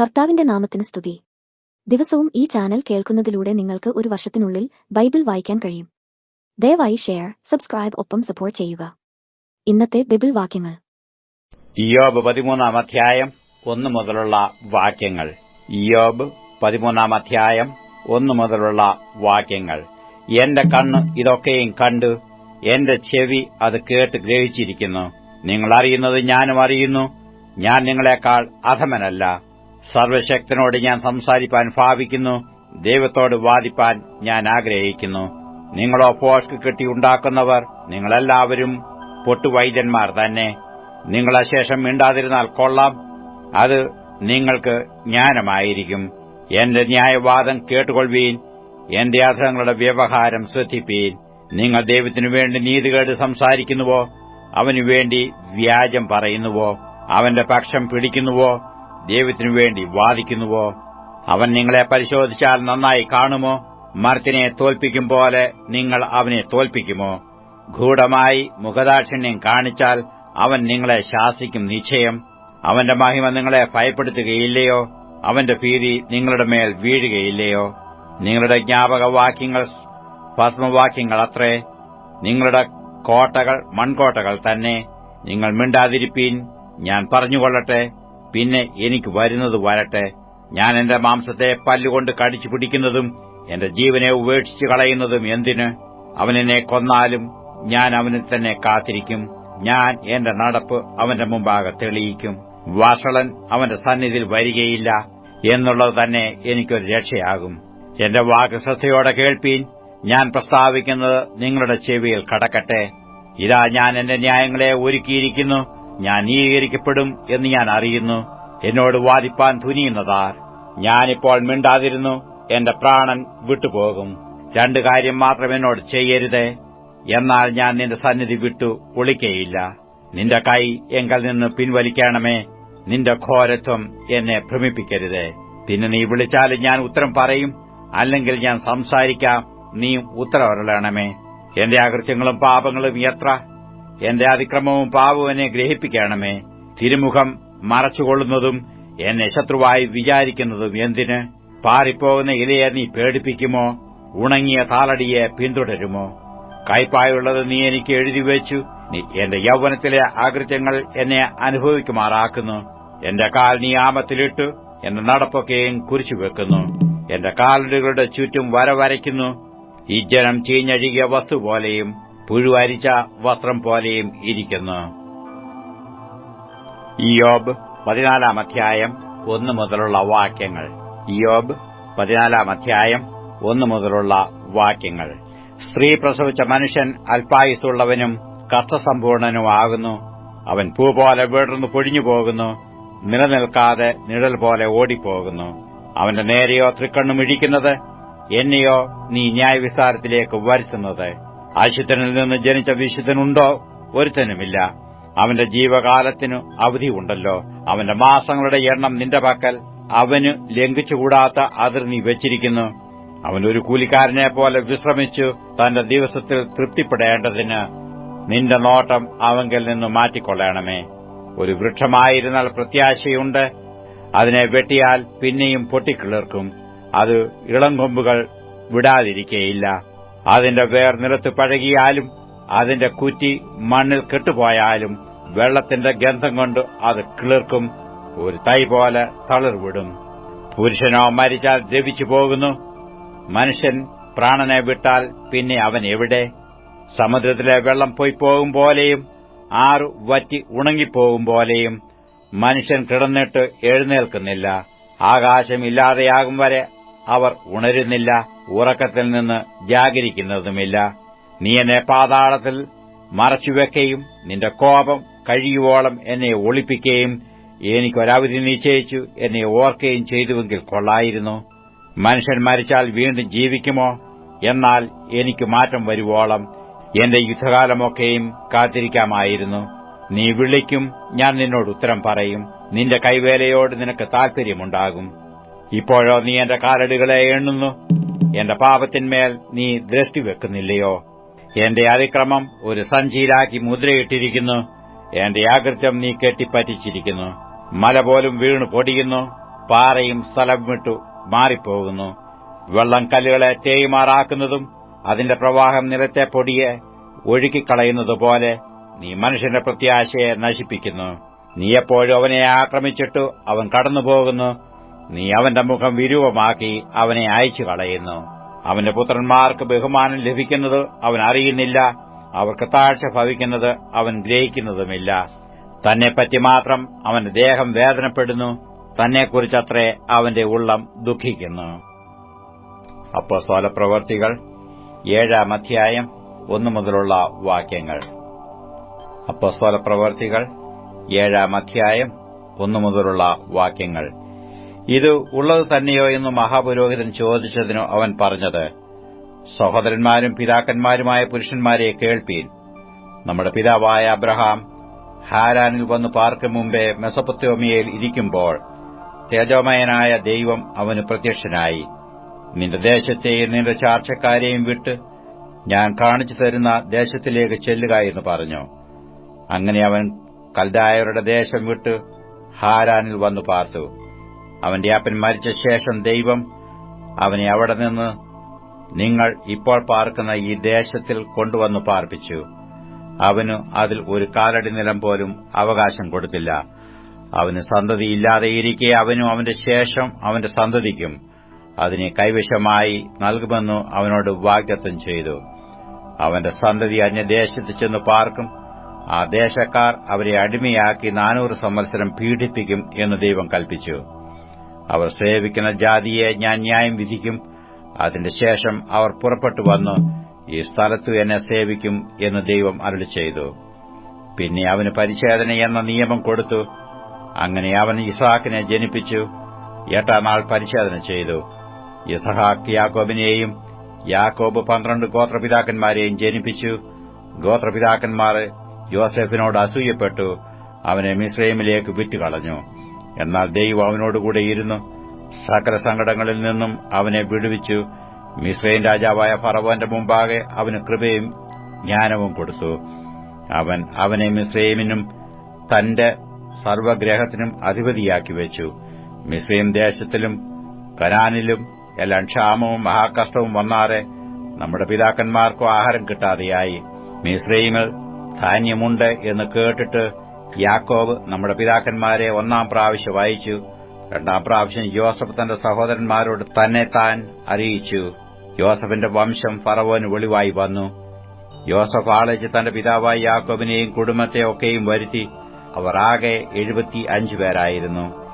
കർത്താവിന്റെ നാമത്തിന് സ്തുതി. ദിവസവും ഈ ചാനൽ കേൾക്കുന്നതിലൂടെ നിങ്ങൾക്ക് ഒരു വർഷത്തിനുള്ളിൽ ബൈബിൾ വായിക്കാൻ കഴിയും. ദയവായി ഷെയർ സബ്സ്ക്രൈബ് ഒപ്പം സപ്പോർട്ട് ചെയ്യുക. ഇന്നത്തെ ബൈബിൾ വാക്യങ്ങൾ. ഇയോബ് പതിമൂന്നാം അധ്യായം ഒന്ന് മുതലുള്ള വാക്യങ്ങൾ. ഇയോബ് പതിമൂന്നാം അധ്യായം ഒന്ന് മുതലുള്ള വാക്യങ്ങൾ. എന്റെ കണ്ണ് ഇതൊക്കെയും കണ്ടു എന്റെ ചെവി അത് കേട്ട് ഗ്രഹിച്ചിരിക്കുന്നു. നിങ്ങൾ അറിയുന്നത് ഞാനും അറിയുന്നു. ഞാൻ നിങ്ങളെക്കാൾ അധമനല്ല. സർവശക്തനോട് ഞാൻ സംസാരിപ്പാൻ ഭാവിക്കുന്നു. ദൈവത്തോട് വാദിപ്പാൻ ഞാൻ ആഗ്രഹിക്കുന്നു. നിങ്ങളോ പോഷ്ക്ക് കെട്ടി ഉണ്ടാക്കുന്നവർ നിങ്ങളെല്ലാവരും പൊട്ടുവൈദ്യന്മാർ തന്നെ. നിങ്ങൾ അശേഷം മിണ്ടാതിരുന്നാൽ കൊള്ളാം. അത് നിങ്ങൾക്ക് ജ്ഞാനമായിരിക്കും. എന്റെ ന്യായവാദം കേട്ടുകൊള്ളുവീൻ. എന്റെ അധരങ്ങളുടെ വ്യവഹാരം ശ്രദ്ധിപ്പീൻ. നിങ്ങൾ ദൈവത്തിനു വേണ്ടി നീതികേട് സംസാരിക്കുന്നുവോ? അവനു വേണ്ടി വ്യാജം പറയുന്നുവോ? അവന്റെ പക്ഷം പിടിക്കുന്നുവോ? ദൈവത്തിനു വേണ്ടി വാദിക്കുന്നുവോ? അവൻ നിങ്ങളെ പരിശോധിച്ചാൽ നന്നായി കാണുമോ? മരത്തിനെ തോൽപ്പിക്കും പോലെ നിങ്ങൾ അവനെ തോൽപ്പിക്കുമോ? ഗൂഢമായി മുഖദാക്ഷിണ്യം കാണിച്ചാൽ അവൻ നിങ്ങളെ ശാസിക്കും നിശ്ചയം. അവന്റെ മഹിമ നിങ്ങളെ ഭയപ്പെടുത്തുകയില്ലയോ? അവന്റെ ഭീതി നിങ്ങളുടെ മേൽ വീഴുകയില്ലയോ? നിങ്ങളുടെ ജ്ഞാപകവാക്യങ്ങൾ ഭസ്മവാക്യങ്ങൾ അത്രേ. നിങ്ങളുടെ കോട്ടകൾ മൺകോട്ടകൾ തന്നെ. നിങ്ങൾ മിണ്ടാതിരിപ്പീൻ ഞാൻ പറഞ്ഞുകൊള്ളട്ടെ. പിന്നെ എനിക്ക് വരുന്നത് വരട്ടെ. ഞാൻ എന്റെ മാംസത്തെ പല്ലുകൊണ്ട് കടിച്ചു പിടിക്കുന്നതും എന്റെ ജീവനെ ഉപേക്ഷിച്ചു കളയുന്നതും എന്തിന്? അവനെന്നെ കൊന്നാലും ഞാൻ അവനെ തന്നെ കാത്തിരിക്കും. ഞാൻ എന്റെ നടപ്പ് അവന്റെ മുമ്പാകെ തെളിയിക്കും. വഷളൻ അവന്റെ സന്നിധിയിൽ വരികയില്ല. എന്നുള്ളത് തന്നെ എനിക്കൊരു രക്ഷയാകും. എന്റെ വാക്ക് കേൾപ്പീൻ. ഞാൻ പ്രസ്താവിക്കുന്നത് നിങ്ങളുടെ ചെവിയിൽ കടക്കട്ടെ. ഇതാ ഞാൻ എന്റെ ന്യായങ്ങളെ ഒരുക്കിയിരിക്കുന്നു. ഞാൻ നീകരിക്കപ്പെടും എന്ന് ഞാൻ അറിയുന്നു. എന്നോട് വാദിപ്പാൻ തുനിയുന്നതാർ. ഞാനിപ്പോൾ മിണ്ടാതിരുന്നു. എന്റെ പ്രാണൻ വിട്ടുപോകും. രണ്ടു കാര്യം മാത്രം എന്നോട് ചെയ്യരുതേ. എന്നാൽ ഞാൻ നിന്റെ സന്നിധി വിട്ടു ഒളിക്കയില്ല. നിന്റെ കൈ എങ്കൽ നിന്ന് പിൻവലിക്കണമേ. നിന്റെ ഘോരത്വം എന്നെ ഭ്രമിപ്പിക്കരുതേ. പിന്നെ നീ വിളിച്ചാലും ഞാൻ ഉത്തരം പറയും. അല്ലെങ്കിൽ ഞാൻ സംസാരിക്കാം. നീ ഉത്തരവരളണമേ എന്റെ അകൃത്യങ്ങളും പാപങ്ങളും എത്ര? എന്റെ അതിക്രമവും പാവവും എന്നെ ഗ്രഹിപ്പിക്കണമേ. തിരുമുഖം മറച്ചുകൊള്ളുന്നതും എന്നെ ശത്രുവായി വിചാരിക്കുന്നതും എന്തിന്? പാറിപ്പോകുന്ന ഇലയെ നീ പേടിപ്പിക്കുമോ? ഉണങ്ങിയ താളടിയെ പിന്തുടരുമോ? കൈപ്പായുള്ളത് നീ എനിക്ക് എഴുതിവെച്ചു എന്റെ യൗവനത്തിലെ ആകൃത്യങ്ങൾ എന്നെ അനുഭവിക്കുമാറാക്കുന്നു. എന്റെ കാൽ നീ ആമത്തിലിട്ടു എന്റെ നടപ്പൊക്കെയും കുരിച്ചുവെക്കുന്നു എന്റെ കാലടികളുടെ ചുറ്റും വര വരയ്ക്കുന്നു. ഈ ജനം ചീഞ്ഞഴുകിയ വസ്തു പോലെയും പുഴുവരിച്ച വസ്ത്രം പോലെയും ഇരിക്കുന്നു. യോബ് പതിനാലാം അധ്യായം ഒന്ന് മുതലുള്ള വാക്യങ്ങൾ. യോബ് പതിനാലാം അധ്യായം ഒന്ന് മുതലുള്ള വാക്യങ്ങൾ. സ്ത്രീ പ്രസവിച്ച മനുഷ്യൻ അല്പായുസുള്ളവനും കഷ്ടസമ്പൂർണനുമാകുന്നു അവൻ പൂ പോലെ വീടർന്നു പൊഴിഞ്ഞു പോകുന്നു. നിലനിൽക്കാതെ നിഴൽ പോലെ ഓടിപ്പോകുന്നു. അവന്റെ നേരെയോ തൃക്കണ്ണുമിഴിക്കുന്നത് എന്നെയോ നീ ന്യായവിസ്താരത്തിലേക്ക് വരുത്തുന്നത്. അശുദ്ധനിൽ നിന്ന് ജനിച്ച വിശുദ്ധനുണ്ടോ? ഒരുത്തനുമില്ല. അവന്റെ ജീവകാലത്തിനു അവധിയുണ്ടല്ലോ. അവന്റെ മാസങ്ങളുടെ എണ്ണം നിന്റെ പക്കൽ അവന് ലംഘിച്ചുകൂടാത്ത അതിർ വെച്ചിരിക്കുന്നു. അവൻ ഒരു കൂലിക്കാരനെ പോലെ വിശ്രമിച്ചു തന്റെ ദിവസത്തിൽ തൃപ്തിപ്പെടേണ്ടതിന് നിന്റെ നോട്ടം അവങ്കിൽ നിന്ന് മാറ്റിക്കൊള്ളണമേ. ഒരു വൃക്ഷമായിരുന്നാൽ പ്രത്യാശയുണ്ട്. അതിനെ വെട്ടിയാൽ പിന്നെയും പൊട്ടിക്കിളിർക്കും. അത് ഇളംകൊമ്പുകൾ വിടാതിരിക്കയില്ല. അതിന്റെ വേർ നിലത്ത് പഴകിയാലും അതിന്റെ കുറ്റി മണ്ണിൽ കെട്ടുപോയാലും വെള്ളത്തിന്റെ ഗന്ധം കൊണ്ട് അത് കിളിർക്കും ഒരു തൈ പോലെ തളിർവിടും. പുരുഷനോ മരിച്ചാൽ ദ്രവിച്ചു പോകുന്നു. മനുഷ്യൻ പ്രാണനെ വിട്ടാൽ പിന്നെ അവൻ എവിടെ? സമുദ്രത്തിലെ വെള്ളം പോയി പോകും പോലെയും ആറു വറ്റി ഉണങ്ങിപ്പോകും പോലെയും മനുഷ്യൻ കിടന്നിട്ട് എഴുന്നേൽക്കുന്നില്ല. ആകാശമില്ലാതെയാകും വരെ അവർ ഉണരുന്നില്ല. ഉറക്കത്തിൽ നിന്ന് ജാഗരിക്കുന്നതുമില്ല. നീ എന്നെ പാതാളത്തിൽ മറച്ചുവെക്കുകയും നിന്റെ കോപം കഴിയുവോളം എന്നെ ഒളിപ്പിക്കുകയും എനിക്കൊരവധി നിശ്ചയിച്ചു എന്നെ ഓർക്കുകയും ചെയ്തുവെങ്കിൽ കൊള്ളായിരുന്നു. മനുഷ്യൻ മരിച്ചാൽ വീണ്ടും ജീവിക്കുമോ? എന്നാൽ എനിക്ക് മാറ്റം വരുവോളം എന്റെ യുദ്ധകാലമൊക്കെയും കാത്തിരിക്കാമായിരുന്നു. നീ വിളിക്കും ഞാൻ നിന്നോട് ഉത്തരം പറയും. നിന്റെ കൈവേലയോട് നിനക്ക് താൽപര്യമുണ്ടാകും. ഇപ്പോഴോ നീ എന്റെ കാലടികളെ എണ്ണുന്നു? എന്റെ പാപത്തിന്മേൽ നീ ദൃഷ്ടി വെക്കുന്നില്ലയോ? എന്റെ അതിക്രമം ഒരു സഞ്ചിയിലാക്കി മുദ്രയിട്ടിരിക്കുന്നു. എന്റെ ആകൃത്യം നീ കെട്ടിപ്പറ്റിച്ചിരിക്കുന്നു. മല പോലും വീണു പൊടിയുന്നു. പാറയും സ്ഥലം വിട്ടു മാറിപ്പോകുന്നു. വെള്ളം കല്ലുകളെ തേയുമാറാക്കുന്നതും അതിന്റെ പ്രവാഹം നിലത്തെ പൊടിയെ ഒഴുക്കിക്കളയുന്നതുപോലെ നീ മനുഷ്യന്റെ പ്രത്യാശയെ നശിപ്പിക്കുന്നു. നീ എപ്പോഴും അവനെ ആക്രമിച്ചിട്ടു അവൻ കടന്നുപോകുന്നു. നീ അവന്റെ മുഖം വിരൂപമാക്കി അവനെ അയച്ചു കളയുന്നു അവന്റെ പുത്രന്മാർക്ക് ബഹുമാനം ലഭിക്കുന്നത് അവൻ അറിയുന്നില്ല. അവർക്ക് താഴ്ച ഭവിക്കുന്നത് അവൻ ഗ്രഹിക്കുന്നതുമില്ല. തന്നെപ്പറ്റി മാത്രം അവന്റെ ദേഹം വേദനപ്പെടുന്നു. തന്നെക്കുറിച്ചത്രേ അവന്റെ ഉള്ളം ദുഃഖിക്കുന്നു. അപ്പോസ്തല പ്രവർത്തികൾ ഏഴാം അധ്യായം ഒന്നു മുതലുള്ള വാക്യങ്ങൾ. അപ്പോസ്തല പ്രവർത്തികൾ ഏഴാം അധ്യായം ഒന്നു മുതലുള്ള വാക്യങ്ങൾ. ഇത് ഉള്ളത് തന്നെയോ എന്ന് മഹാപുരോഹിതൻ ചോദിച്ചതിനു അവൻ പറഞ്ഞത് സഹോദരന്മാരും പിതാക്കന്മാരുമായ പുരുഷന്മാരെ കേൾപ്പീൻ. നമ്മുടെ പിതാവായ അബ്രഹാം ഹാരാനിൽ വന്ന് പാർക്കും മുമ്പേ മെസപ്പൊത്തോമിയയിൽ ഇരിക്കുമ്പോൾ തേജോമയനായ ദൈവം അവന് പ്രത്യക്ഷനായി. നിന്റെ ദേശത്തെയും നിന്റെ ചാർച്ചക്കാരെയും വിട്ട് ഞാൻ കാണിച്ചു തരുന്ന ദേശത്തിലേക്ക് ചെല്ലുക എന്ന് പറഞ്ഞു. അങ്ങനെ അവൻ കൽദായവരുടെ ദേശം വിട്ട് ഹാരാനിൽ വന്നു പാർത്തു. അവന്റെ അപ്പൻ മരിച്ച ശേഷം ദൈവം അവനെ അവിടെ നിന്ന് നിങ്ങൾ ഇപ്പോൾ പാർക്കുന്ന ഈ ദേശത്തിൽ കൊണ്ടുവന്നു പാർപ്പിച്ചു. അവന് അതിൽ ഒരു കാലടി നിലം പോലും അവകാശം കൊടുത്തില്ല. അവന് സന്തതിയില്ലാതെയിരിക്കെ അവനും അവന്റെ ശേഷം അവന്റെ സന്തതിക്കും അതിനെ കൈവശമായി നൽകുമെന്നു അവനോട് വാഗ്ദത്തം ചെയ്തു. അവന്റെ സന്തതി അന്യദേശത്ത് ചെന്ന് പാർക്കും. ആ ദേശക്കാർ അവരെ അടിമയാക്കി നാനൂറ് സംവത്സരം പീഡിപ്പിക്കും എന്ന് ദൈവം കൽപ്പിച്ചു. അവർ സേവിക്കുന്ന ജാതിയെ ഞാൻ ന്യായം വിധിക്കും. അതിന്റെ ശേഷം അവർ പുറപ്പെട്ടു വന്നു. ഈ സ്ഥലത്തു എന്നെ സേവിക്കും എന്ന് ദൈവം അരുളി ചെയ്തു. പിന്നെ അവന് പരിച്ഛേദന എന്ന നിയമം കൊടുത്തു. അങ്ങനെ അവൻ ഇസഹാക്കിനെ ജനിപ്പിച്ചു. എട്ടാം നാൾ പരിച്ഛേദന ചെയ്തു. ഇസഹാക്ക് യാക്കോബിനെയും യാക്കോബ് പന്ത്രണ്ട് ഗോത്രപിതാക്കന്മാരെയും ജനിപ്പിച്ചു. ഗോത്രപിതാക്കന്മാർ യോസെഫിനോട് അസൂയപ്പെട്ടു. അവനെ മിശ്രൈമിലേക്ക് വിറ്റുകളഞ്ഞു എന്നാൽ ദൈവം അവനോടുകൂടെ ഇരുന്നു. സകല സങ്കടങ്ങളിൽ നിന്നും അവനെ വിടുവിച്ചു. മിസ്രൈൻ രാജാവായ ഫറവോന്റെ മുമ്പാകെ അവന് കൃപയും ജ്ഞാനവും കൊടുത്തു. അവൻ അവനെ മിസ്രൈമിനും തന്റെ സർവഗ്രഹത്തിനും അധിപതിയാക്കി വെച്ചു. മിസ്രൈം ദേശത്തിലും കനാനിലും എല്ലാം ക്ഷാമവും മഹാകഷ്ടവും വന്നാറെ നമ്മുടെ പിതാക്കന്മാർക്കോ ആഹാരം കിട്ടാതെയായി. മിസ്രൈമിൽ ധാന്യമുണ്ട് എന്ന് കേട്ടിട്ട് യാക്കോബ് നമ്മുടെ പിതാക്കന്മാരെ ഒന്നാം പ്രാവശ്യം വായിച്ചു. രണ്ടാം പ്രാവശ്യം യോസഫ് തന്റെ സഹോദരന്മാരോട് തന്നെ താൻ അറിയിച്ചു. യോസഫിന്റെ വംശം ഫറവോന് വെളിവായി വന്നു. യോസഫ് ആളേച്ച് തന്റെ പിതാവായ യാക്കോബിനെയും കുടുംബത്തെ ഒക്കെയും വരുത്തി. അവർ ആകെ എഴുപത്തി അഞ്ച് പേരായിരുന്നു.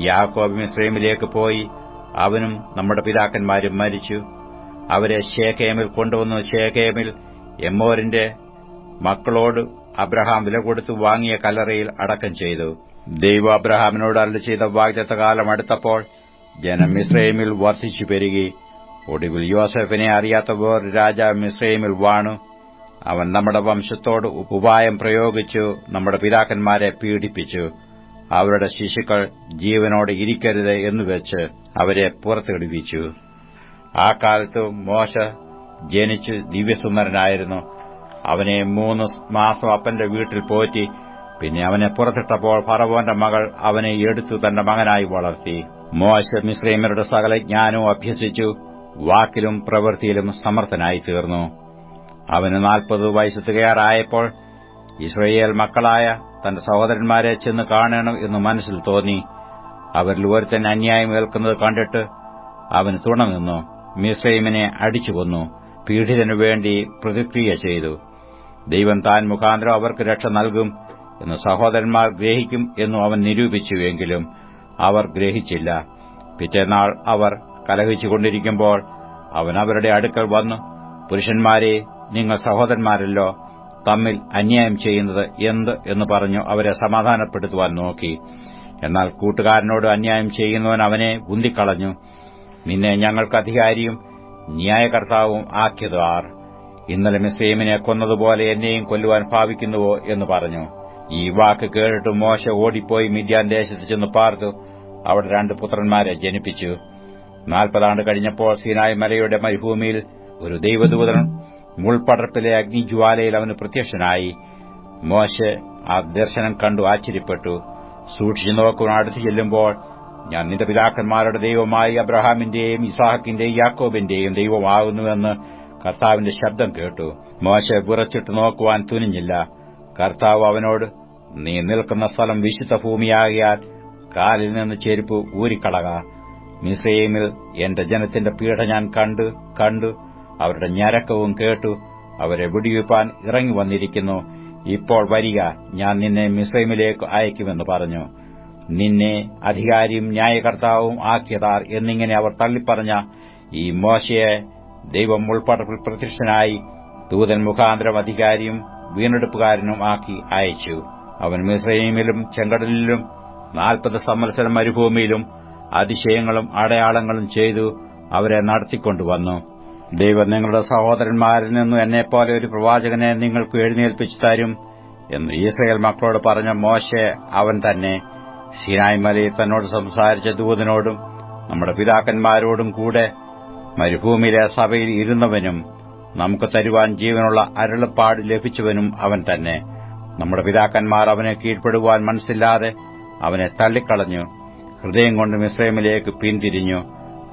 യാക്കോബ് മിശ്രീമിലേക്ക് പോയി. അവനും നമ്മുടെ പിതാക്കന്മാരും മരിച്ചു. അവരെ ഷേഖേമിൽ കൊണ്ടുവന്നു. ഷേഖേമിൽ എമ്മോരിന്റെ മക്കളോട് അബ്രഹാം വില കൊടുത്തു വാങ്ങിയ കല്ലറയിൽ അടക്കം ചെയ്തു. ദൈവ അബ്രഹാമിനോട് അരളി ചെയ്ത വാഗ്ദത്ത കാലം അടുത്തപ്പോൾ ജനം മിശ്രൈമിൽ വർദ്ധിച്ചു പെരുകി. ഒടുവിൽ യോസഫിനെ അറിയാത്ത വേറൊരു രാജാവ് മിശ്രൈമിൽ വാണു. അവൻ നമ്മുടെ വംശത്തോട് ഉപായം പ്രയോഗിച്ചു നമ്മുടെ പിതാക്കന്മാരെ പീഡിപ്പിച്ചു. അവരുടെ ശിശുക്കൾ ജീവനോടെ ഇരിക്കരുത് എന്നുവെച്ച് അവരെ പുറത്തെടുപ്പിച്ചു. ആ കാലത്ത് മോശ ജനിച്ച് ദിവ്യസുന്ദരനായിരുന്നു. അവനെ മൂന്ന് മാസം അപ്പന്റെ വീട്ടിൽ പോറ്റി പിന്നെ അവനെ പുറത്തിട്ടപ്പോൾ ഫറവോന്റെ മകൾ അവനെ എടുത്തു തന്റെ മകനായി വളർത്തി. മോശ മിശ്രീമരുടെ സകല ജ്ഞാനവും അഭ്യസിച്ചു വാക്കിലും പ്രവൃത്തിയിലും സമർത്ഥനായി തീർന്നു. അവന് നാൽപ്പത് വയസ്സ് തികയാറായപ്പോൾ ഇസ്രയേൽ മക്കളായ തന്റെ സഹോദരന്മാരെ ചെന്ന് കാണണം എന്ന് മനസ്സിൽ തോന്നി. അവരിൽ ഒരുത്തൻ അന്യായം ഏൽക്കുന്നത് കണ്ടിട്ട് അവന് തുണ നിന്നു മിസ്രൈമിനെ അടിച്ചു കൊന്നു പീഡിതനു വേണ്ടി പ്രതിക്രിയ ചെയ്തു. ദൈവം താൻ മുഖാന്തരം അവർക്ക് രക്ഷ നൽകും എന്ന് സഹോദരന്മാർ ഗ്രഹിക്കും എന്നും അവൻ നിരൂപിച്ചുവെങ്കിലും അവർ ഗ്രഹിച്ചില്ല. പിറ്റേനാൾ അവർ കലഹിച്ചുകൊണ്ടിരിക്കുമ്പോൾ അവൻ അവരുടെ അടുക്കൽ വന്നു പുരുഷന്മാരെ നിങ്ങൾ സഹോദരന്മാരല്ലോ തമ്മിൽ അന്യായം ചെയ്യുന്നത് എന്ത്? എന്ന് പറഞ്ഞു അവരെ സമാധാനപ്പെടുത്തുവാൻ നോക്കി. എന്നാൽ കൂട്ടുകാരനോട് അന്യായം ചെയ്യുന്നവൻ അവനെ ഉന്തിക്കളഞ്ഞു. നിന്നെ ഞങ്ങൾക്ക് അധികാരിയും ന്യായകർത്താവും ആക്കിയത് ആർ ഇന്നലെ മിസ്ലീമിനെ കൊന്നതുപോലെ എന്നെയും കൊല്ലുവാൻ ഭാവിക്കുന്നുവോ എന്ന് പറഞ്ഞു. ഈ വാക്ക് കേട്ടിട്ട് മോശ ഓടിപ്പോയി മിദ്യാൻ ദേശത്ത് ചെന്ന് പാർത്തു. അവിടെ രണ്ട് പുത്രന്മാരെ ജനിപ്പിച്ചു. നാൽപ്പതാണ്ട് കഴിഞ്ഞപ്പോൾ സീനായ് മലയുടെ മരുഭൂമിയിൽ ഒരു ദൈവദൂതൻ മുൾപടർപ്പിലെ അഗ്നിജ്വാലയിൽ അവന് പ്രത്യക്ഷനായി. മോശ ആ ദർശനം കണ്ടു ആശ്ചര്യപ്പെട്ടു. സൂക്ഷിച്ചു നോക്കുവാൻ അടുത്തു ചെല്ലുമ്പോൾ ഞാൻ നിന്റെ പിതാക്കന്മാരുടെ ദൈവമായി അബ്രഹാമിന്റെയും ഇസാഹക്കിന്റെയും യാക്കോബിന്റെയും ദൈവമാകുന്നുവെന്ന് കർത്താവിന്റെ ശബ്ദം കേട്ടു. മോശെ വിറച്ചിട്ട് നോക്കുവാൻ തുനിഞ്ഞില്ല. കർത്താവ് അവനോട് നീ നിൽക്കുന്ന സ്ഥലം വിശുദ്ധ ഭൂമിയാകിയാൽ കാലിൽ നിന്ന് ചെരുപ്പ് ഊരിക്കളക. മിസ്രൈമിൽ എന്റെ ജനത്തിന്റെ പീഡ ഞാൻ കണ്ടു കണ്ടു. അവരുടെ ഞരക്കവും കേട്ടു. അവരെ വെടിവെപ്പാൻ ഇറങ്ങി വന്നിരിക്കുന്നു. ഇപ്പോൾ വരിക. ഞാൻ നിന്നെ മിസ്രൈമിലേക്ക് അയക്കുമെന്ന് പറഞ്ഞു. നിന്നെ അധികാരിയും ന്യായകർത്താവും ആക്കിയതാർ എന്നിങ്ങനെ അവർ തള്ളിപ്പറഞ്ഞ ഈ മോശയെ ദൈവം ഉൾപ്പടപ്പിൽ പ്രത്യക്ഷനായി ദൂതൻ മുഖാന്തരം അധികാരിയും വീണ്ടെടുപ്പുകാരനും ആക്കി അയച്ചു. അവൻ മിസ്രൈമിലും ചെങ്കടലിലും നാൽപ്പത് സംവത്സരം മരുഭൂമിയിലും അതിശയങ്ങളും അടയാളങ്ങളും ചെയ്തു അവരെ നടത്തിക്കൊണ്ടുവന്നു. ദൈവം നിങ്ങളുടെ സഹോദരന്മാരിൽ നിന്നും എന്നെപ്പോലെ ഒരു പ്രവാചകനെ നിങ്ങൾക്ക് എഴുന്നേൽപ്പിച്ചു തരും എന്ന് ഇസ്രയേൽ മക്കളോട് പറഞ്ഞ മോശെ അവൻ തന്നെ. സിനായ്മലയിൽ തന്നോട് സംസാരിച്ച ദൂതനോടും നമ്മുടെ പിതാക്കന്മാരോടും കൂടെ മരുഭൂമിയിലെ സഭയിൽ ഇരുന്നവനും നമുക്ക് തരുവാൻ ജീവനുള്ള അരുളപ്പാട് ലഭിച്ചവനും അവൻ തന്നെ. നമ്മുടെ പിതാക്കന്മാർ അവനെ കീഴ്പ്പെടുവാൻ മനസ്സില്ലാതെ അവനെ തള്ളിക്കളഞ്ഞു. ഹൃദയം കൊണ്ട് മിശ്രമിലേക്ക് പിന്തിരിഞ്ഞു.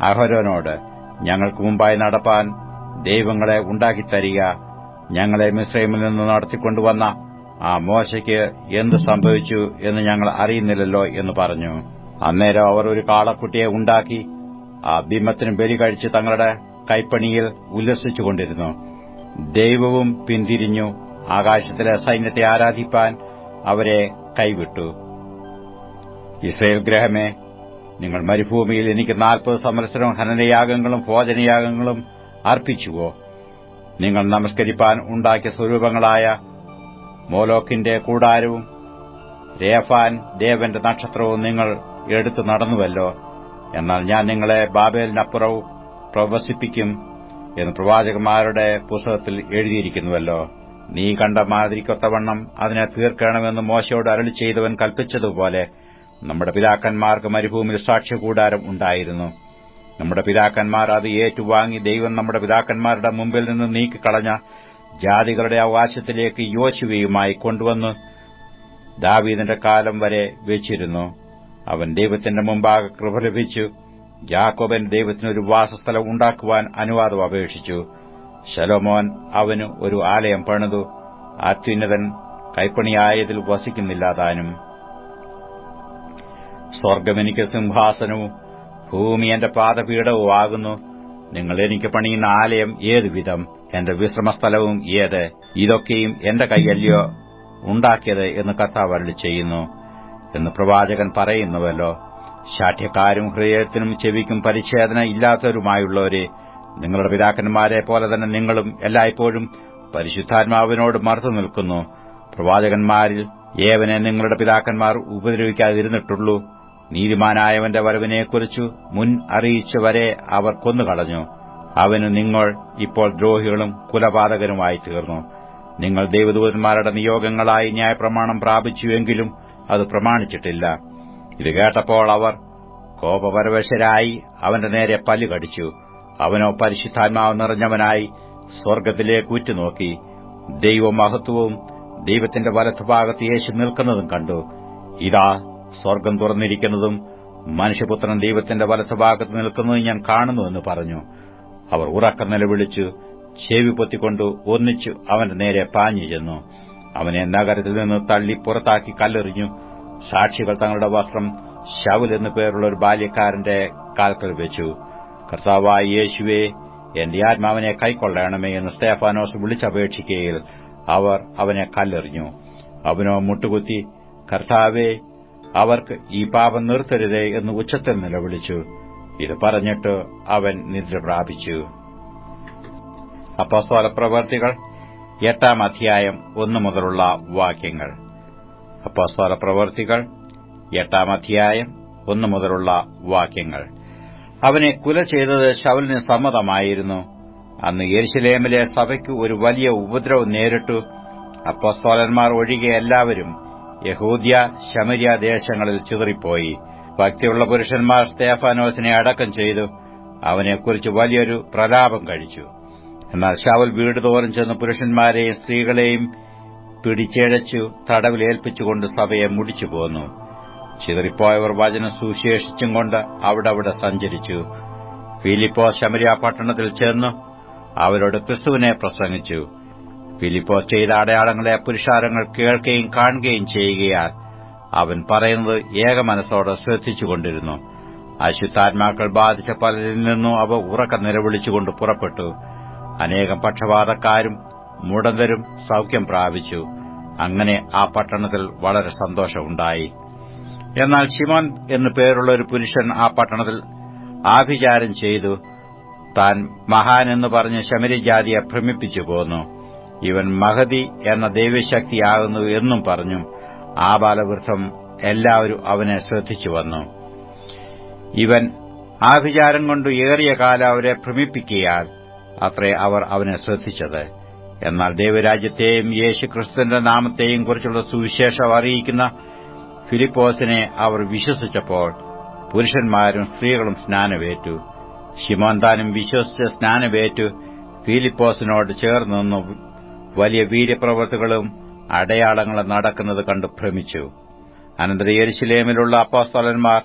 അഹരോനോട് ഞങ്ങൾക്ക് മുമ്പായി നടപ്പാൻ ദൈവങ്ങളെ ഉണ്ടാക്കിത്തരിക. ഞങ്ങളെ മിശ്രമിൽ നിന്ന് നടത്തിക്കൊണ്ടുവന്ന ആ മോശയ്ക്ക് എന്ത് സംഭവിച്ചു എന്ന് ഞങ്ങൾ അറിയുന്നില്ലല്ലോ എന്ന് പറഞ്ഞു. അന്നേരം അവർ ഒരു കാളക്കുട്ടിയെ ഉണ്ടാക്കി ആ ബിംബത്തിന് ബലി കഴിച്ച് തങ്ങളുടെ കൈപ്പണിയിൽ ഉല്ലസിച്ചുകൊണ്ടിരുന്നു. ദൈവവും പിന്തിരിഞ്ഞു ആകാശത്തിലെ സൈന്യത്തെ ആരാധിപ്പാൻ അവരെ കൈവിട്ടു. ഇസ്രയേൽ ഗ്രഹമേ നിങ്ങൾ മരുഭൂമിയിൽ എനിക്ക് നാൽപ്പത് സംവത്സരം ഹനനയാഗങ്ങളും ഭോജനയാഗങ്ങളും അർപ്പിച്ചുവോ? നിങ്ങൾ നമസ്കരിപ്പാൻ ഉണ്ടാക്കിയ സ്വരൂപങ്ങളായ മോലോക്കിന്റെ കൂടാരവും രേഫാൻ ദേവന്റെ നക്ഷത്രവും നിങ്ങൾ എടുത്തു നടന്നുവല്ലോ. എന്നാൽ ഞാൻ നിങ്ങളെ ബാബേലിനപ്പുറവും പ്രവസിപ്പിക്കും എന്ന് പ്രവാചകന്മാരുടെ പുസ്തകത്തിൽ എഴുതിയിരിക്കുന്നുവല്ലോ. നീ കണ്ട മാതിരിക്കൊത്തവണ്ണം അതിനെ തീർക്കണമെന്ന് മോശയോട് അരളി ചെയ്തവൻ കൽപ്പിച്ചതുപോലെ നമ്മുടെ പിതാക്കന്മാർക്ക് മരുഭൂമിയിൽ സാക്ഷ്യകൂടാരം ഉണ്ടായിരുന്നു. നമ്മുടെ പിതാക്കന്മാർ അത് ഏറ്റുവാങ്ങി ദൈവം നമ്മുടെ പിതാക്കന്മാരുടെ മുമ്പിൽ നിന്ന് നീക്കിക്കളഞ്ഞ ജാതികളുടെ അവകാശത്തിലേക്ക് യോശുവയുമായി കൊണ്ടുവന്ന് ദാവീദിന്റെ കാലം വരെ വെച്ചിരുന്നു. അവൻ ദൈവത്തിന്റെ മുമ്പാകെ കൃപ ലഭിച്ചു. യാക്കോബൻ ദൈവത്തിനൊരു വാസസ്ഥലം ഉണ്ടാക്കുവാൻ അനുവാദം അപേക്ഷിച്ചു. ശലോമോൻ അവന് ഒരു ആലയം പണിതു. അത്യുന്നതൻ കൈപ്പണിയായതിൽ വസിക്കുന്നില്ലാതാനും. സ്വർഗമെനിക്ക് സിംഹാസനവും ഭൂമി എന്റെ പാദപീഠവുമാകുന്നു നിങ്ങൾ എനിക്ക് പണിയുന്ന ആലയം ഏതുവിധം എന്റെ വിശ്രമസ്ഥലവും ഏത്? ഇതൊക്കെയും എന്റെ കൈയല്ലയോ? ഉണ്ടാക്കിയത് എന്ന് കർത്താവ് ചെയ്യുന്നു എന്ന് പ്രവാചകൻ പറയുന്നുവല്ലോ. ശാഠ്യക്കാരും ഹൃദയത്തിനും ചെവിക്കും പരിച്ഛേദന ഇല്ലാത്തവരുമായുള്ളവരെ നിങ്ങളുടെ പിതാക്കന്മാരെ പോലെ തന്നെ നിങ്ങളും എല്ലായ്പ്പോഴും പരിശുദ്ധാത്മാവിനോട് മറുത്തു നിൽക്കുന്നു. പ്രവാചകന്മാരിൽ ഏവനെ നിങ്ങളുടെ പിതാക്കന്മാർ ഉപദ്രവിക്കാതിരുന്നിട്ടുള്ളൂ. നീതിമാനായവന്റെ വരവിനെക്കുറിച്ചു മുൻ അറിയിച്ചവരെ അവർ കൊന്നുകളഞ്ഞു. അവന് നിങ്ങൾ ഇപ്പോൾ ദ്രോഹികളും കുലപാതകരുമായി തീർന്നു നിങ്ങൾ ദൈവദൂതന്മാരുടെ നിയോഗങ്ങളായി ന്യായപ്രമാണം പ്രാപിച്ചുവെങ്കിലും അത് പ്രമാണിച്ചിട്ടില്ല. ഇത് കേട്ടപ്പോൾ അവർ കോപപരവശരായി അവന്റെ നേരെ പല്ലുകടിച്ചു. അവനോ പരിശുദ്ധാത്മാവ് നിറഞ്ഞവനായി സ്വർഗത്തിലേക്ക് ഉറ്റുനോക്കി. ദൈവമഹത്വവും ദൈവത്തിന്റെ വലത്തുഭാഗത്ത് യേശു നിൽക്കുന്നതും കണ്ടു. ഇതാ സ്വർഗം തുറന്നിരിക്കുന്നതും മനുഷ്യപുത്രൻ ദൈവത്തിന്റെ വലത്തുഭാഗത്ത് നിൽക്കുന്നതും ഞാൻ കാണുന്നു എന്ന് പറഞ്ഞു. അവർ ഉറക്കം നിലവിളിച്ചു ചെവി പൊത്തിക്കൊണ്ട് ഒന്നിച്ചു അവന്റെ നേരെ പാഞ്ഞു ചെന്നു അവനെ നഗരത്തിൽ നിന്ന് തള്ളി പുറത്താക്കി കല്ലെറിഞ്ഞു. സാക്ഷികൾ തങ്ങളുടെ വസ്ത്രം ശവുൽ എന്നു പേരുള്ള ഒരു ബാല്യക്കാരന്റെ കാൽക്കൽ വെച്ചു. കർത്താവായ യേശുവെ എന്റെ ആത്മാവിനെ കൈക്കൊള്ളണമേ എന്ന് സ്തേഫാനോസ് വിളിച്ചപേക്ഷിക്കുകയിൽ അവർ അവനെ കല്ലെറിഞ്ഞു. അവനോ മുട്ടുകുത്തി കർത്താവെ അവർക്ക് ഈ പാപം നിർത്തരുതേ എന്ന് ഉച്ചത്തിൽ നിലവിളിച്ചു. ഇത് പറഞ്ഞിട്ട് അവൻ നിദ്ര പ്രാപിച്ചു. അപ്പസ്വാല പ്രവർത്തികൾ എട്ടാം അധ്യായം ഒന്നു മുതലുള്ള വാക്യങ്ങൾ. അപ്പോസ്തല പ്രവർത്തികൾ എട്ടാം അധ്യായം ഒന്നു മുതലുള്ള വാക്യങ്ങൾ. അവനെ കുല ചെയ്തത് ശവലിന് സമ്മതമായിരുന്നു. അന്ന് യെരുശലേമിലെ സഭയ്ക്ക് ഒരു വലിയ ഉപദ്രവം നേരിട്ടു. അപ്പോസ്തോലന്മാർ ഒഴികെ എല്ലാവരും യഹൂദ്യ ശമരിയ ദേശങ്ങളിൽ ചിതറിപ്പോയി. ഭക്തിയുള്ള പുരുഷന്മാർ സ്തേഫാനോസിനെ അടക്കം ചെയ്തു. അവനെക്കുറിച്ച് വലിയൊരു പ്രലാപം കഴിച്ചു. എന്നാൽ ശാവൽ വീട് തോറും ചെന്ന് പുരുഷന്മാരെയും സ്ത്രീകളെയും പിടിച്ചേഴച്ചു തടവിലേൽപ്പിച്ചുകൊണ്ട് സഭയെ മുടിച്ചു പോന്നു. ചിതറിപ്പോയവർ വചനം സുശേഷിച്ചും കൊണ്ട് അവിടെ അവിടെ സഞ്ചരിച്ചു. ഫിലിപ്പോ ശമരിയ പട്ടണത്തിൽ ചെന്നു അവരോട് ക്രിസ്തുവിനെ പ്രസംഗിച്ചു. ഫിലിപ്പോ ചെയ്ത അടയാളങ്ങളെ പുരുഷാരങ്ങൾ കേൾക്കുകയും കാണുകയും ചെയ്യുകയാൽ അവൻ പറയുന്നത് ഏക മനസ്സോടെ ശ്രദ്ധിച്ചുകൊണ്ടിരുന്നു. അശുദ്ധാത്മാക്കൾ ബാധിച്ച പലരിൽ നിന്നും അവ ഉറക്ക നിലവിളിച്ചുകൊണ്ട് പുറപ്പെട്ടു. അനേകം പക്ഷപാതക്കാരും മുടന്തരും സൌഖ്യം പ്രാപിച്ചു. അങ്ങനെ ആ പട്ടണത്തിൽ വളരെ സന്തോഷമുണ്ടായി. എന്നാൽ ശിമോൻ എന്നു പേരുള്ള ഒരു പുരുഷൻ ആ പട്ടണത്തിൽ ആഭിചാരം ചെയ്തു. താൻ മഹാൻ എന്ന് പറഞ്ഞ് ശമരിജാതിയെ ഭ്രമിപ്പിച്ചു പോന്നു. ഇവൻ മഹതി എന്ന ദൈവശക്തിയാകുന്നു എന്നും പറഞ്ഞു. ആ ബാലവൃദ്ധം എല്ലാവരും അവനെ ശ്രദ്ധിച്ചു വന്നു. ഇവൻ ആഭിചാരം കൊണ്ട് ഏറിയ കാലം അവരെ ഭ്രമിപ്പിക്കിയാൽ അത്രേ അവർ അവനെ ശ്രദ്ധിച്ചത്. എന്നാൽ ദൈവരാജ്യത്തെയും യേശുക്രിസ്തുവിന്റെ നാമത്തെയും കുറിച്ചുള്ള സുവിശേഷം അറിയിക്കുന്ന ഫിലിപ്പോസിനെ അവർ വിശ്വസിച്ചപ്പോൾ പുരുഷന്മാരും സ്ത്രീകളും സ്നാനമേറ്റു. ശിമോന്താനും വിശ്വസിച്ച് സ്നാനമേറ്റു. ഫിലിപ്പോസിനോട് ചേർന്ന് വലിയ വീര്യപ്രവൃത്തികളും അടയാളങ്ങളും നടക്കുന്നത് കണ്ട് ഭ്രമിച്ചു. അനന്തര യെരുശലേമിലുള്ള അപ്പോസ്തലന്മാർ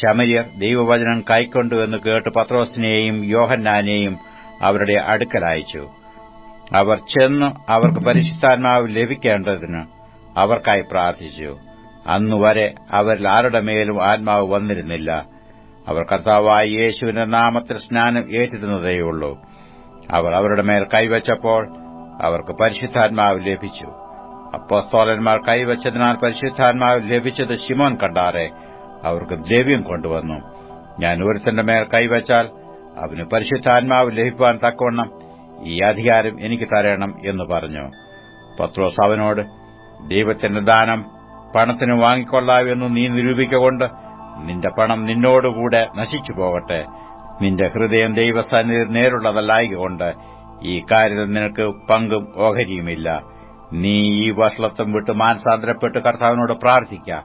ശമര്യർ ദൈവവചനം കൈക്കൊണ്ടു എന്ന് കേട്ട് പത്രോസിനെയും യോഹന്നാനെയും അവരുടെ അടുക്കലയച്ചു അവർ ചെന്നു അവർക്ക് പരിശുദ്ധാത്മാവ് ലഭിക്കേണ്ടതിന് അവർക്കായി പ്രാർത്ഥിച്ചു. അന്നുവരെ അവരിൽ ആരുടെ മേലും ആത്മാവ് വന്നിരുന്നില്ല. അവർ കർത്താവായ യേശുവിന്റെ നാമത്തിൽ സ്നാനം ഏറ്റിരുന്നതേയുള്ളൂ അവർ അവരുടെ മേൽ കൈവച്ചപ്പോൾ അവർക്ക് പരിശുദ്ധാത്മാവ് ലഭിച്ചു. അപ്പോസ്തോലന്മാർ കൈവച്ചതിനാൽ പരിശുദ്ധാത്മാവ് ലഭിച്ചത് ശിമോൻ കണ്ടാറെ. അവർക്ക് ദ്രവ്യം കൊണ്ടുവന്നു. ഞാൻ ഒരുത്തന്റെ മേൽ കൈവച്ചാൽ അവന് പരിശുദ്ധാത്മാവ് ലഭിക്കുവാൻ തക്കവണ്ണം ഈ അധികാരം എനിക്ക് തരണം എന്ന് പറഞ്ഞു. പത്രോസ് അവനോട് ദൈവത്തിന്റെ ദാനം പണത്തിന് വാങ്ങിക്കൊള്ളാവെന്ന് നീ നിരൂപിക്കൊണ്ട് നിന്റെ പണം നിന്നോടുകൂടെ നശിച്ചു പോകട്ടെ. നിന്റെ ഹൃദയം ദൈവസന്നിധി നേരുള്ളതല്ലായകൊണ്ട് ഈ കാര്യത്തിൽ നിനക്ക് പങ്കും ഓഹരിയുമില്ല. നീ ഈ വഷളത്വം വിട്ട് മാനസാന്തരപ്പെട്ട് കർത്താവിനോട് പ്രാർത്ഥിക്ക.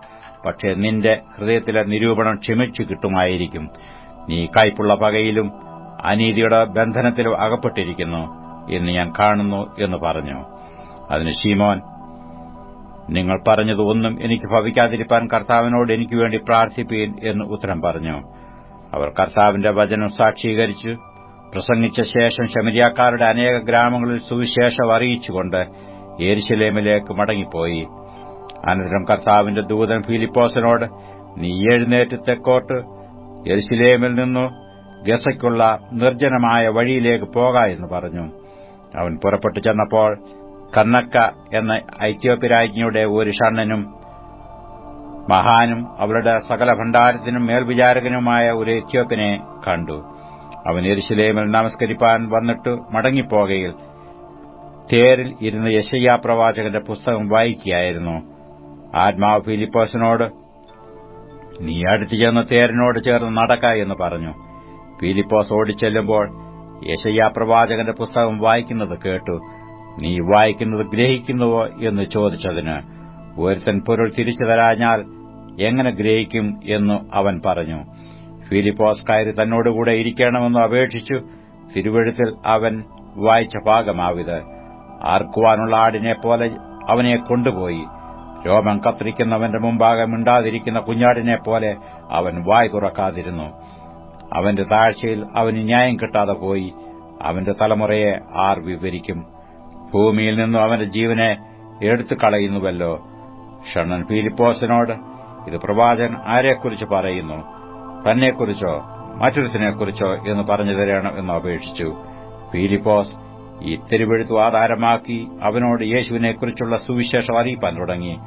പക്ഷേ നിന്റെ ഹൃദയത്തിലെ നിരൂപണം ക്ഷമിച്ചു കിട്ടുമായിരിക്കും. നീ കൈപ്പുള്ള പകയിലും അനീതിയുടെ ബന്ധനത്തിലും അകപ്പെട്ടിരിക്കുന്നു എന്ന് ഞാൻ കാണുന്നു എന്ന് പറഞ്ഞു. അതിന് ഷീമോൻ നിങ്ങൾ പറഞ്ഞത് ഒന്നും എനിക്ക് ഭവിക്കാതിരിക്കാൻ കർത്താവിനോട് എനിക്ക് വേണ്ടി പ്രാർത്ഥിപ്പീൻ എന്ന് ഉത്തരം പറഞ്ഞു. അവർ കർത്താവിന്റെ വചനം സാക്ഷീകരിച്ചു. പ്രസംഗിച്ച ശേഷം ശമരിയാക്കാരുടെ അനേക ഗ്രാമങ്ങളിൽ സുവിശേഷം അറിയിച്ചുകൊണ്ട് യേരുശലേമിലേക്ക് മടങ്ങിപ്പോയി. അനന്തരം കർത്താവിന്റെ ദൂതൻ ഫിലിപ്പോസിനോട് നീ എഴുന്നേറ്റ് തെക്കോട്ട് യെരുശലേമിൽ നിന്നു ഗസയ്ക്കുള്ള നിർജനമായ വഴിയിലേക്ക് പോക എന്ന് പറഞ്ഞു. അവൻ പുറപ്പെട്ടു ചെന്നപ്പോൾ കന്നക്ക എന്ന ഐത്യോപ്യരാജ്ഞിയുടെ ഒരു ഷണ്ണനും മഹാനും അവരുടെ സകല ഭണ്ഡാരത്തിനും മേൽവിചാരകനുമായ ഒരു എത്യോപ്യനെ കണ്ടു. അവൻ എരിശിലേമിൽ നമസ്കരിപ്പാൻ വന്നിട്ട് മടങ്ങിപ്പോകയിൽ തേരിൽ ഇരുന്ന് യശയ്യാ പ്രവാചകന്റെ പുസ്തകം വായിക്കുകയായിരുന്നു. ആത്മാവ് ഫിലിപ്പോസിനോട് നീ അടുത്തു ചെന്ന് തേരനോട് ചേർന്ന് നടക്ക എന്ന് പറഞ്ഞു. ഫിലിപ്പോസ് ഓടിച്ചെല്ലുമ്പോൾ യശയ്യാ പ്രവാചകന്റെ പുസ്തകം വായിക്കുന്നത് കേട്ടു. നീ വായിക്കുന്നത് ഗ്രഹിക്കുന്നുവോ എന്ന് ചോദിച്ചതിന് ഒരുത്തൻ പൊരുൾ തിരിച്ചു തരാഞ്ഞാൽ എങ്ങനെ ഗ്രഹിക്കും എന്നു അവൻ പറഞ്ഞു. ഫിലിപ്പോസ് കയറി തന്നോടുകൂടെ ഇരിക്കണമെന്ന് അപേക്ഷിച്ചു. തിരുവഴുത്തിൽ അവൻ വായിച്ച ഭാഗമാവിത്. ആർക്കുവാനുള്ള ആടിനെ പോലെ അവനെ കൊണ്ടുപോയി. രോമം കത്തിരിക്കുന്നവന്റെ മുമ്പാകെ മിണ്ടാതിരിക്കുന്ന കുഞ്ഞാടിനെ പോലെ അവൻ വായ് തുറക്കാതിരുന്നു. അവന്റെ താഴ്ചയിൽ അവന് ന്യായം കിട്ടാതെ പോയി. അവന്റെ തലമുറയെ ആർ വിവരിക്കും. ഭൂമിയിൽ നിന്നും അവന്റെ ജീവനെ എടുത്തു കളയുന്നുവല്ലോ. ഷണ്ണൻ ഫിലിപ്പോസിനോട് ഇത് പ്രവാചകൻ ആരെക്കുറിച്ച് പറയുന്നു? തന്നെക്കുറിച്ചോ? മറ്റൊരുത്തിനെക്കുറിച്ചോ എന്ന് പറഞ്ഞു തരണം എന്ന് അപേക്ഷിച്ചു. ഫിലിപ്പോസ് ഈ തിരുവെഴുത്തു ആധാരമാക്കി അവനോട് യേശുവിനെക്കുറിച്ചുള്ള സുവിശേഷം അറിയിപ്പാൻ തുടങ്ങി.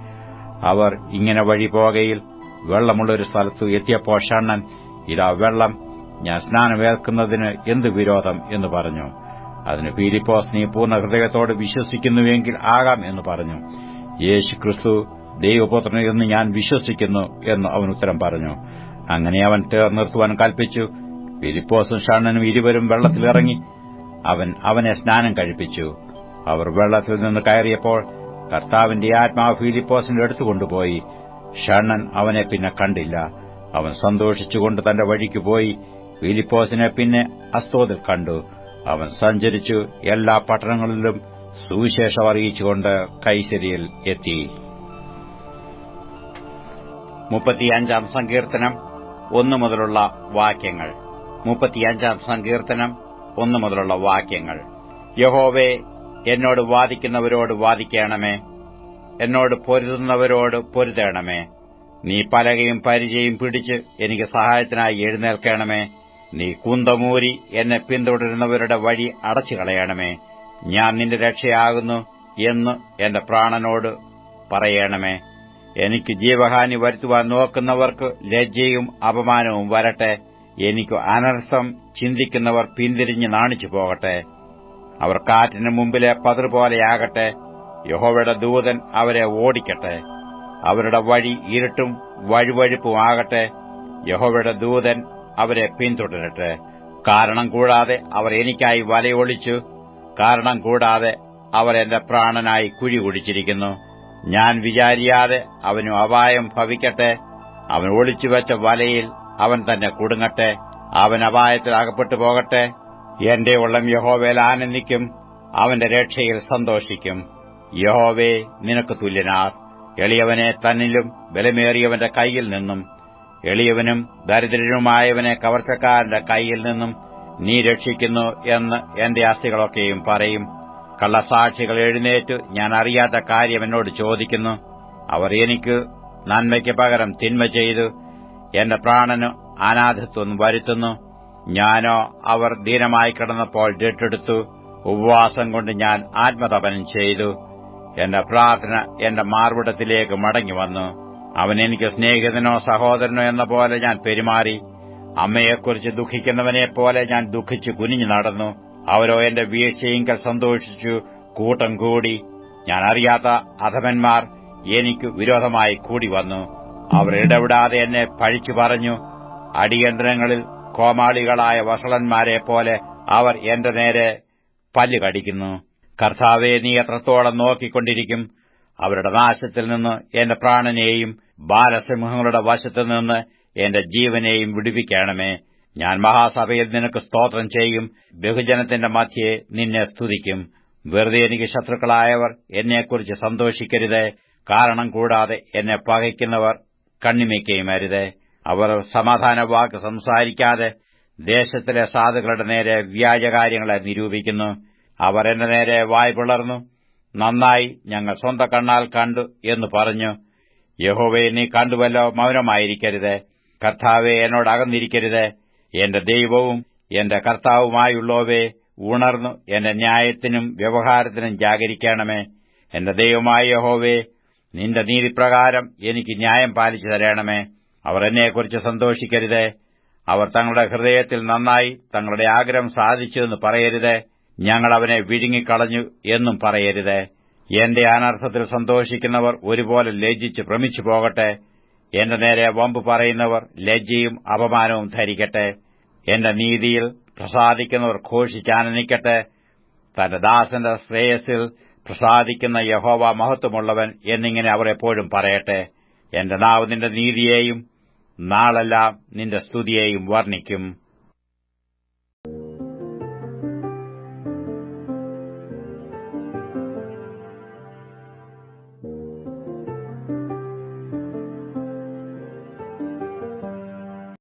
അവർ ഇങ്ങനെ വഴി പോകയിൽ വെള്ളമുള്ളൊരു സ്ഥലത്തു എത്തിയപ്പോൾ ഷണ്ണൻ ഇതാ വെള്ളം ഞാൻ സ്നാനമേൽക്കുന്നതിന് എന്ത് വിരോധം? എന്ന് പറഞ്ഞു. അതിന് ഫിലിപ്പോസ് നീ പൂർണ ഹൃദയത്തോട് വിശ്വസിക്കുന്നുവെങ്കിൽ ആകാം എന്ന് പറഞ്ഞു. യേശു ക്രിസ്തു ദൈവപുത്രൻ എന്ന് ഞാൻ വിശ്വസിക്കുന്നു എന്ന് അവൻ ഉത്തരം പറഞ്ഞു. അങ്ങനെ അവൻ തേർ നിർത്തുവാൻ കൽപ്പിച്ചു. ഫിലിപ്പോസും ഷണ്ണനും ഇരുവരും വെള്ളത്തിലിറങ്ങി അവൻ അവനെ സ്നാനം കഴിപ്പിച്ചു. അവർ വെള്ളത്തിൽ നിന്ന് കയറിയപ്പോൾ കർത്താവിന്റെ ആത്മാവ് ഫിലിപ്പോസിന്റെ അടുത്തുകൊണ്ടുപോയി ഷണ്ണൻ അവനെ പിന്നെ കണ്ടില്ല. അവൻ സന്തോഷിച്ചുകൊണ്ട് തന്റെ വഴിക്ക് പോയി. ഫിലിപ്പോസിനെ പിന്നെ അസ്തോതിൽ കണ്ടു. അവൻ സഞ്ചരിച്ചു എല്ലാ പട്ടണങ്ങളിലും സുവിശേഷം അറിയിച്ചുകൊണ്ട് കൈശരിയിൽ എത്തി. മുപ്പത്തിയഞ്ചാം സങ്കീർത്തനം ഒന്നു മുതലുള്ള വാക്യങ്ങൾ. മുപ്പത്തിയഞ്ചാം സങ്കീർത്തനം ഒന്നു മുതലുള്ള വാക്യങ്ങൾ. യഹോവേ എന്നോട് വാദിക്കുന്നവരോട് വാദിക്കണമേ. എന്നോട് പൊരുതുന്നവരോട് പൊരുതേണമേ. നീ പലകയും പരിചയും പിടിച്ച് എനിക്ക് സഹായത്തിനായി എഴുന്നേൽക്കണമേ. നീ കുന്തമൂരി എന്നെ പിന്തുടരുന്നവരുടെ വഴി അടച്ചു കളയണമേ ഞാൻ നിന്റെ രക്ഷയാകുന്നു എന്ന് എന്റെ പ്രാണനോട് പറയണമേ. എനിക്ക് ജീവഹാനി വരുത്തുവാൻ നോക്കുന്നവർക്ക് ലജ്ജയും അപമാനവും വരട്ടെ. എനിക്ക് അനർത്ഥം ചിന്തിക്കുന്നവർ പിന്തിരിഞ്ഞ് നാണിച്ചു പോകട്ടെ. അവർ കാറ്റിന് മുമ്പിലെ പതിർ പോലെയാകട്ടെ. യഹോവയുടെ ദൂതൻ അവരെ ഓടിക്കട്ടെ. അവരുടെ വഴി ഇരുട്ടും വഴുവഴുപ്പും ആകട്ടെ. യഹോവയുടെ ദൂതൻ അവരെ പിന്തുടരട്ടെ. കാരണം കൂടാതെ അവർ എനിക്കായി വലയൊളിച്ചു. കാരണം കൂടാതെ അവർ എന്റെ പ്രാണനായി കുഴി കുടിച്ചിരിക്കുന്നു. ഞാൻ വിചാരിയാതെ അവനു അപായം ഭവിക്കട്ടെ. അവൻ ഒളിച്ചുവെച്ച വലയിൽ അവൻ തന്നെ കുടുങ്ങട്ടെ അവൻ അപായത്തിൽ അകപ്പെട്ടു പോകട്ടെ. എന്റെ ഉള്ളം യഹോവേൽ ആനന്ദിക്കും അവന്റെ രക്ഷയിൽ സന്തോഷിക്കും. യഹോവേ നിനക്ക് തുല്യനാർ. എളിയവനെ തന്നിലും ബലമേറിയവന്റെ കൈയിൽ നിന്നും എളിയവനും ദരിദ്രനുമായവനെ കവർച്ചക്കാരന്റെ കൈയിൽ നിന്നും നീ രക്ഷിക്കുന്നു എന്ന് എന്റെ അസ്ഥികളൊക്കെയും പറയും. കള്ളസാക്ഷികൾ എഴുന്നേറ്റ് ഞാൻ അറിയാത്ത കാര്യം എന്നോട് ചോദിക്കുന്നു. അവർ എനിക്ക് നന്മയ്ക്ക് പകരം തിന്മ ചെയ്തു. എന്റെ പ്രാണന് അനാഥത്വം വരുത്തുന്നു. ഞാനോ അവർ ദീനമായി കിടന്നപ്പോൾ രട്ടെടുത്തു ഉപവാസം കൊണ്ട് ഞാൻ ആത്മതപനം ചെയ്തു. എന്റെ പ്രാർത്ഥന എന്റെ മാർവിടത്തിലേക്ക് മടങ്ങി വന്നു. അവൻ എനിക്ക് സ്നേഹിതനോ സഹോദരനോ എന്ന പോലെ ഞാൻ പെരുമാറി. അമ്മയെക്കുറിച്ച് ദുഃഖിക്കുന്നവനെ പോലെ ഞാൻ ദുഃഖിച്ചു കുനിഞ്ഞു നടന്നു. അവരോ എന്റെ വീഴ്ചയിങ്കൽ സന്തോഷിച്ചു. കൂട്ടം കൂടി. ഞാൻ അറിയാത്ത അധമന്മാർ എനിക്ക് വിരോധമായി കൂടി വന്നു. അവർ ഇടപെടാതെ എന്നെ പഴിച്ചു പറഞ്ഞു. അടിയന്തരങ്ങളിൽ കോമാളികളായ വഷളന്മാരെ പോലെ അവർ എന്റെ നേരെ പല്ല് കടിക്കുന്നു. കർത്താവെ നീ എത്രത്തോളം നോക്കിക്കൊണ്ടിരിക്കും? അവരുടെ നാശത്തിൽ നിന്ന് എന്റെ പ്രാണനെയും ബാലസിംഹങ്ങളുടെ വശത്തു നിന്ന് എന്റെ ജീവനെയും വിടുവിക്കണമേ. ഞാൻ മഹാസഭയിൽ നിനക്ക് സ്തോത്രം ചെയ്യും. ബഹുജനത്തിന്റെ മധ്യയെ നിന്നെ സ്തുതിക്കും. വെറുതെ എനിക്ക് ശത്രുക്കളായവർ എന്നെക്കുറിച്ച് സന്തോഷിക്കരുത്. കാരണം കൂടാതെ എന്നെ പകയ്ക്കുന്നവർ കണ്ണിമയ്ക്കുകയും അരുത് അവർ സമാധാന വാക്ക് സംസാരിക്കാതെ ദേശത്തിലെ സാധുക്കളുടെ നേരെ വ്യാജകാര്യങ്ങളെ നിരൂപിക്കുന്നു. അവർ എന്റെ നേരെ വായ് പിളർന്നു. നന്നായി ഞങ്ങൾ സ്വന്തം കണ്ണാൽ കണ്ടു എന്ന് പറഞ്ഞു. യഹോവയെ നീ കണ്ടുവല്ലോ മൗനമായിരിക്കരുത്. കർത്താവെ എന്നോട് അകന്നിരിക്കരുത്. എന്റെ ദൈവവും എന്റെ കർത്താവുമായുള്ളവേ ഉണർന്നു എന്റെ ന്യായത്തിനും വ്യവഹാരത്തിനും ജാഗരിക്കണമേ. എന്റെ ദൈവമായ യഹോവേ നിന്റെ നീതിപ്രകാരം എനിക്ക് ന്യായം പാലിച്ചു തരണമേ. അവർ എന്നെക്കുറിച്ച് സന്തോഷിക്കരുത്. അവർ തങ്ങളുടെ ഹൃദയത്തിൽ നന്നായി തങ്ങളുടെ ആഗ്രഹം സാധിച്ചുവെന്ന് പറയരുത്. ഞങ്ങൾ അവനെ വിഴുങ്ങിക്കളഞ്ഞു എന്നും പറയരുത്. എന്റെ അനർത്ഥത്തിൽ സന്തോഷിക്കുന്നവർ ഒരുപോലെ ലജ്ജിച്ച് ഭ്രമിച്ചു പോകട്ടെ. എന്റെ നേരെ വമ്പ് പറയുന്നവർ ലജ്ജയും അപമാനവും ധരിക്കട്ടെ. എന്റെ നീതിയിൽ പ്രസാദിക്കുന്നവർ ഘോഷിച്ചാനനിക്കട്ടെ തന്റെ ദാസന്റെ ശ്രേയസിൽ പ്രസാദിക്കുന്ന യഹോവ മഹത്വമുള്ളവൻ എന്നിങ്ങനെ അവർ എപ്പോഴും പറയട്ടെ. എന്റെ നാവ് നിന്റെ നീതിയെയും നാളെല്ലാം നിന്റെ സ്തുതിയെയും വർണിക്കും.